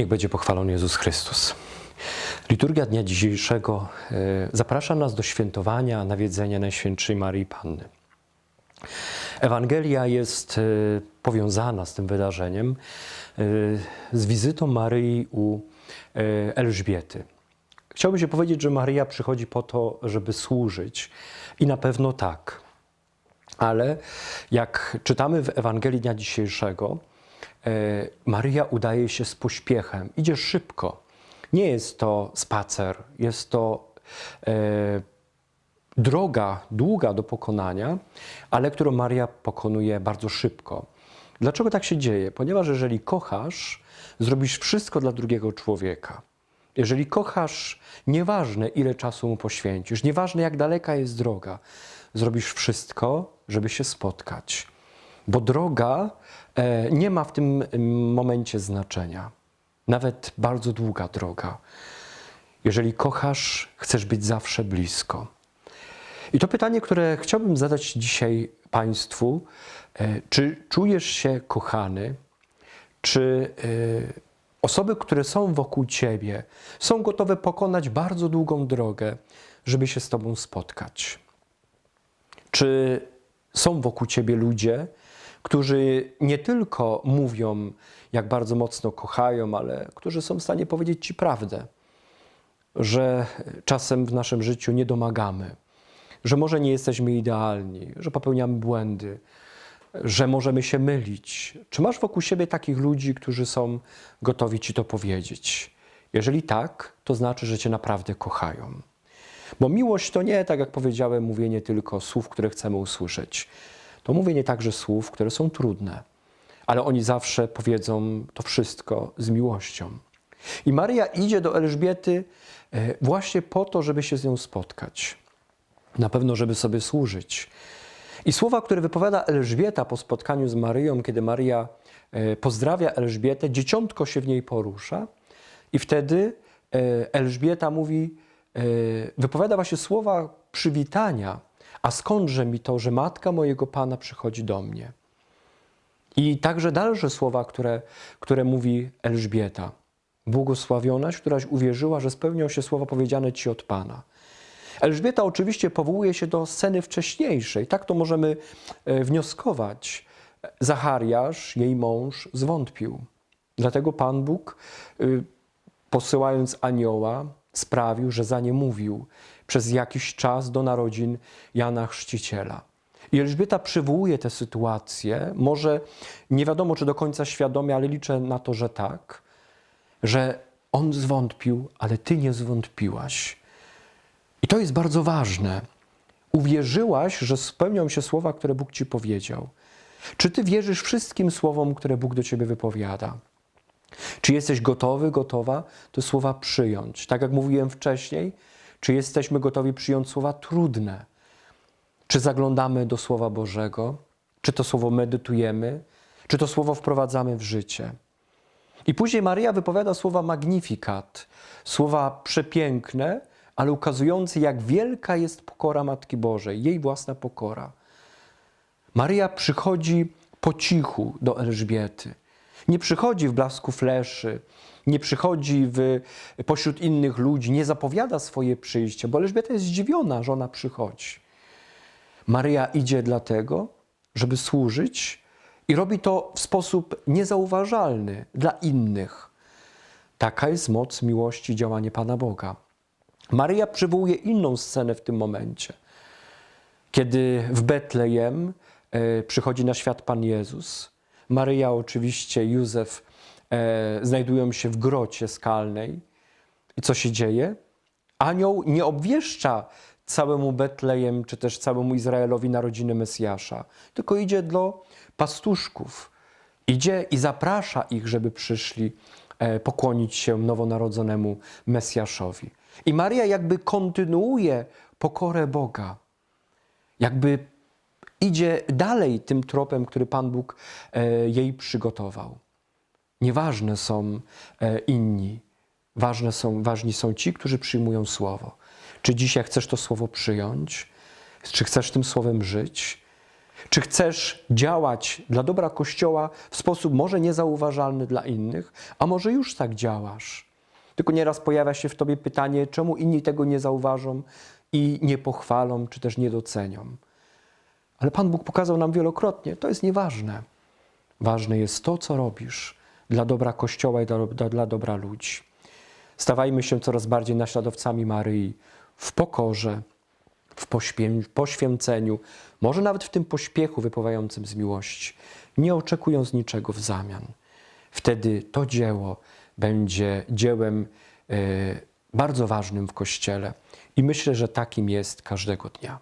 Niech będzie pochwalony Jezus Chrystus. Liturgia dnia dzisiejszego e, zaprasza nas do świętowania, nawiedzenia Najświętszej Marii Panny. Ewangelia jest e, powiązana z tym wydarzeniem, e, z wizytą Maryi u Elżbiety. Chciałbym się powiedzieć, że Maryja przychodzi po to, żeby służyć i na pewno tak. Ale jak czytamy w Ewangelii dnia dzisiejszego, Maryja udaje się z pośpiechem, idzie szybko. Nie jest to spacer, jest to e, droga długa do pokonania, ale którą Maria pokonuje bardzo szybko. Dlaczego tak się dzieje? Ponieważ jeżeli kochasz, zrobisz wszystko dla drugiego człowieka. Jeżeli kochasz, nieważne ile czasu mu poświęcisz, nieważne jak daleka jest droga, zrobisz wszystko, żeby się spotkać. Bo droga e, nie ma w tym momencie znaczenia nawet bardzo długa droga. Jeżeli kochasz, chcesz być zawsze blisko. I to pytanie, które chciałbym zadać dzisiaj Państwu, e, czy czujesz się kochany? Czy e, osoby, które są wokół Ciebie, są gotowe pokonać bardzo długą drogę, żeby się z Tobą spotkać? Czy są wokół Ciebie ludzie, którzy nie tylko mówią, jak bardzo mocno kochają, ale którzy są w stanie powiedzieć Ci prawdę, że czasem w naszym życiu nie domagamy, że może nie jesteśmy idealni, że popełniamy błędy, że możemy się mylić. Czy masz wokół siebie takich ludzi, którzy są gotowi Ci to powiedzieć? Jeżeli tak, to znaczy, że Cię naprawdę kochają. Bo miłość to nie, tak jak powiedziałem, mówienie tylko słów, które chcemy usłyszeć. To mówienie także słów, które są trudne ale oni zawsze powiedzą to wszystko z miłością. I Maria idzie do Elżbiety e, właśnie po to, żeby się z nią spotkać. Na pewno, żeby sobie służyć. I słowa, które wypowiada Elżbieta po spotkaniu z Maryją, kiedy Maria e, pozdrawia Elżbietę, dzieciątko się w niej porusza, i wtedy e, Elżbieta mówi, wypowiada właśnie słowa przywitania. A skądże mi to, że matka mojego pana przychodzi do mnie? I także dalsze słowa, które, które mówi Elżbieta. Błogosławionaś, któraś uwierzyła, że spełnią się słowa powiedziane ci od Pana. Elżbieta oczywiście powołuje się do sceny wcześniejszej. Tak to możemy e, wnioskować. Zachariasz, jej mąż, zwątpił. Dlatego Pan Bóg, y, posyłając anioła, sprawił, że za nie mówił przez jakiś czas do narodzin Jana Chrzciciela. I Elżbieta przywołuje tę sytuację, może nie wiadomo czy do końca świadomie, ale liczę na to, że tak, że on zwątpił, ale ty nie zwątpiłaś. I to jest bardzo ważne. Uwierzyłaś, że spełnią się słowa, które Bóg ci powiedział. Czy ty wierzysz wszystkim słowom, które Bóg do ciebie wypowiada? Czy jesteś gotowy, gotowa te słowa przyjąć? Tak jak mówiłem wcześniej, czy jesteśmy gotowi przyjąć słowa trudne? Czy zaglądamy do Słowa Bożego? Czy to Słowo medytujemy? Czy to Słowo wprowadzamy w życie? I później Maria wypowiada słowa magnifikat, słowa przepiękne, ale ukazujące, jak wielka jest pokora Matki Bożej, jej własna pokora. Maria przychodzi po cichu do Elżbiety. Nie przychodzi w blasku fleszy, nie przychodzi w, pośród innych ludzi, nie zapowiada swoje przyjście, bo Elżbieta jest zdziwiona, że ona przychodzi. Maryja idzie dlatego, żeby służyć i robi to w sposób niezauważalny dla innych. Taka jest moc miłości działanie Pana Boga. Maryja przywołuje inną scenę w tym momencie. Kiedy w Betlejem e, przychodzi na świat Pan Jezus, Maryja oczywiście, Józef e, znajdują się w grocie skalnej. I co się dzieje? Anioł nie obwieszcza całemu Betlejem, czy też całemu Izraelowi narodziny Mesjasza, tylko idzie do pastuszków. Idzie i zaprasza ich, żeby przyszli e, pokłonić się nowonarodzonemu Mesjaszowi. I Maria jakby kontynuuje pokorę Boga. Jakby idzie dalej tym tropem, który Pan Bóg e, jej przygotował. Nieważne są e, inni, ważne są, ważni są ci, którzy przyjmują słowo. Czy dzisiaj chcesz to słowo przyjąć? Czy chcesz tym słowem żyć? Czy chcesz działać dla dobra Kościoła w sposób może niezauważalny dla innych, a może już tak działasz? Tylko nieraz pojawia się w tobie pytanie, czemu inni tego nie zauważą i nie pochwalą, czy też nie docenią. Ale Pan Bóg pokazał nam wielokrotnie, to jest nieważne. Ważne jest to, co robisz dla dobra Kościoła i dla, dla, dla dobra ludzi. Stawajmy się coraz bardziej naśladowcami Maryi w pokorze, w poświę- w poświęceniu, może nawet w tym pośpiechu wypływającym z miłości, nie oczekując niczego w zamian. Wtedy to dzieło będzie dziełem e, bardzo ważnym w Kościele i myślę, że takim jest każdego dnia.